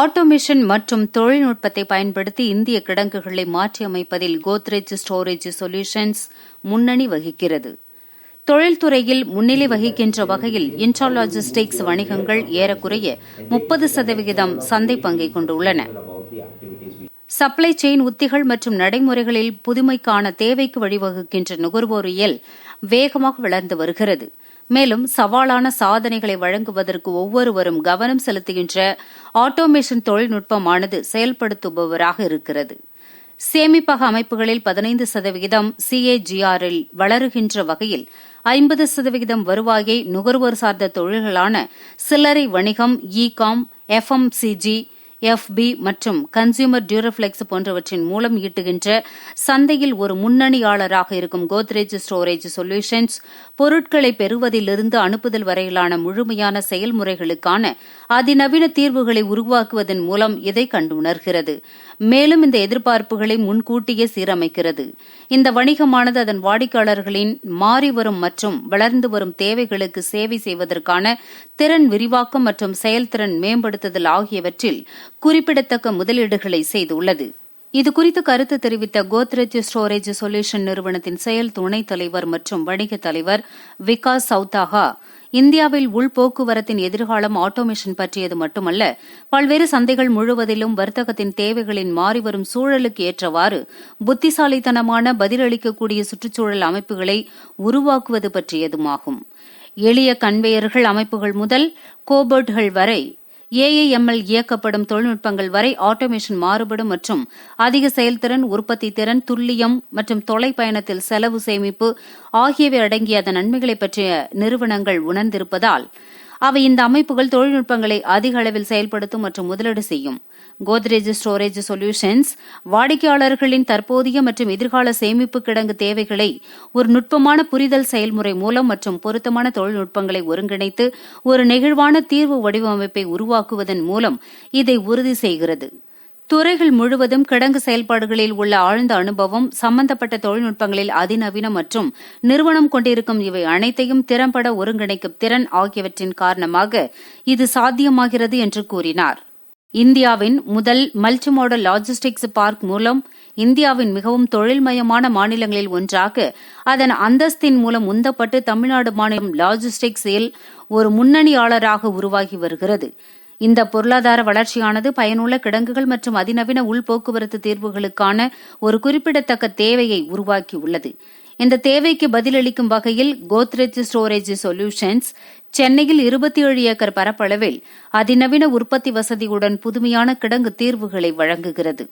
Automation மற்றும் தொழில்நுட்பத்தை பயன்படுத்தி இந்திய கிடங்குகளை மாற்றியமைப்பதில் கோத்ரேஜ் ஸ்டோரேஜ் சொல்யூஷன்ஸ் முன்னணி வகிக்கிறது. தொழில்துறையில் முன்னிலை வகிக்கின்ற வகையில் இன்ட்ராலாஜிஸ்டிக்ஸ் வணிகங்கள் ஏறக்குறைய முப்பது சதவிகிதம் சந்தை பங்கை கொண்டுள்ளன. சப்ளை செயின் உத்திகள் மற்றும் நடைமுறைகளில் புதுமைக்கான தேவைக்கு வழிவகுக்கின்ற நுகர்வோரியல் வேகமாக வளர்ந்து வருகிறது. மேலும் சவாலான சாதனைகளை வழங்குவதற்கு ஒவ்வொருவரும் கவனம் செலுத்துகின்ற ஆட்டோமேஷன் தொழில்நுட்பமானது செயல்படுத்துபவராக இருக்கிறது. சேமிப்பக அமைப்புகளில் பதினைந்து சதவிகிதம் சிஏஜிஆரில் வளருகின்ற வகையில் ஐம்பது சதவிகிதம் வருவாயை நுகர்வோர் சார்ந்த தொழில்களான சில்லறை வணிகம் இ காம் எஃப்எம்சிஜி எஃப்பி மற்றும் கன்சியூமர் டியூரப்ளெக்ஸ் போன்றவற்றின் மூலம் ஈட்டுகின்ற சந்தையில் ஒரு முன்னணியாளராக இருக்கும் கோத்ரேஜ் ஸ்டோரேஜ் சொல்யூஷன்ஸ் பொருட்களை பெறுவதிலிருந்து அனுப்புதல் வரையிலான முழுமையான செயல்முறைகளுக்கான அதிநவீன தீர்வுகளை உருவாக்குவதன் மூலம் இதை கண்டுணர்கிறது. மேலும் இந்த எதிர்பார்ப்புகளை முன்கூட்டியே சீரமைக்கிறது. இந்த வணிகமானது அதன் வாடிக்கையாளர்களின் மாறிவரும் மற்றும் வளர்ந்து வரும் தேவைகளுக்கு சேவை செய்வதற்கான திறன் விரிவாக்கம் மற்றும் செயல்திறன் மேம்படுத்துதல் ஆகியவற்றில் குறிப்பிடத்தக்க முதலீடுகளை செய்துள்ளது. இதுகுறித்து கருத்து தெரிவித்த கோத்ரேஜ் ஸ்டோரேஜ் சொல்யூஷன் நிறுவனத்தின் செயல் துணைத் தலைவர் மற்றும் வணிக தலைவர் விகாஸ் சவுதாகா இந்தியாவில் உள் போக்குவரத்தின் எதிர்காலம் ஆட்டோமேஷன் பற்றியது மட்டுமல்ல பல்வேறு சந்தைகள் முழுவதிலும் வர்த்தகத்தின் தேவைகளின் மாறிவரும் சூழலுக்கு ஏற்றவாறு புத்திசாலித்தனமான பதிலளிக்கக்கூடிய சுற்றுச்சூழல் அமைப்புகளை உருவாக்குவது பற்றியதுமாகும். எளிய கன்வேயர்கள் அமைப்புகள் முதல் கோபர்ட்கள் வரை ஏஐஎம்எல் இயக்கப்படும் தொழில்நுட்பங்கள் வரை ஆட்டோமேஷன் மாறுபடும் மற்றும் அதிக செயல்திறன் உற்பத்தி திறன் துல்லியம் மற்றும் தொலைப்பயணத்தில் செலவு சேமிப்பு ஆகியவை அடங்கிய அதன் நன்மைகளை பற்றிய நிறுவனங்கள் உணர்ந்திருப்பதால் அவை இந்த அமைப்புகள் தொழில்நுட்பங்களை அதிக அளவில் செயல்படுத்தும் மற்றும் முதலீடு செய்யும். கோத்ரேஜ் ஸ்டோரேஜ் சொல்யூஷன்ஸ் வாடிக்கையாளர்களின் தற்போதைய மற்றும் எதிர்கால சேமிப்பு கிடங்கு தேவைகளை ஒரு நுட்பமான புரிதல் செயல்முறை மூலம் மற்றும் பொருத்தமான தொழில்நுட்பங்களை ஒருங்கிணைத்து ஒரு நெகிழ்வான தீர்வு வடிவமைப்பை உருவாக்குவதன் மூலம் இதை உறுதி செய்கிறது. துறைகள் முழுவதும் கிடங்கு செயல்பாடுகளில் உள்ள ஆழ்ந்த அனுபவம் சம்பந்தப்பட்ட தொழில்நுட்பங்களில் அதிநவீன மற்றும் நிறுவனம் கொண்டிருக்கும் இவை அனைத்தையும் திறம்பட ஒருங்கிணைக்கும் திறன் ஆகியவற்றின் காரணமாக இது சாத்தியமாகிறது என்று கூறினார். இந்தியாவின் முதல் மல்டி மாடல் லாஜிஸ்டிக்ஸ் பார்க் மூலம் இந்தியாவின் மிகவும் தொழில்மயமான மாநிலங்களில் ஒன்றாக அதன் அந்தஸ்தின் மூலம் உந்தப்பட்டு தமிழ்நாடு மாநிலம் லாஜிஸ்டிக்ஸில் ஒரு முன்னணியாளராக உருவாகி வருகிறது. இந்த பொருளாதார வளர்ச்சியானது பயனுள்ள கிடங்குகள் மற்றும் அதிநவீன உள்போக்குவரத்து தீர்வுகளுக்கான ஒரு குறிப்பிடத்தக்க தேவையை உருவாக்கியுள்ளது. இந்த தேவைக்கு பதிலளிக்கும் வகையில் கோத்ரேஜ் ஸ்டோரேஜ் சொல்யூஷன்ஸ் சென்னையில் இருபத்தி ஏழு ஏக்கர் பரப்பளவில் அதிநவீன உற்பத்தி வசதியுடன் புதுமையான கிடங்கு தீர்வுகளை வழங்குகிறது.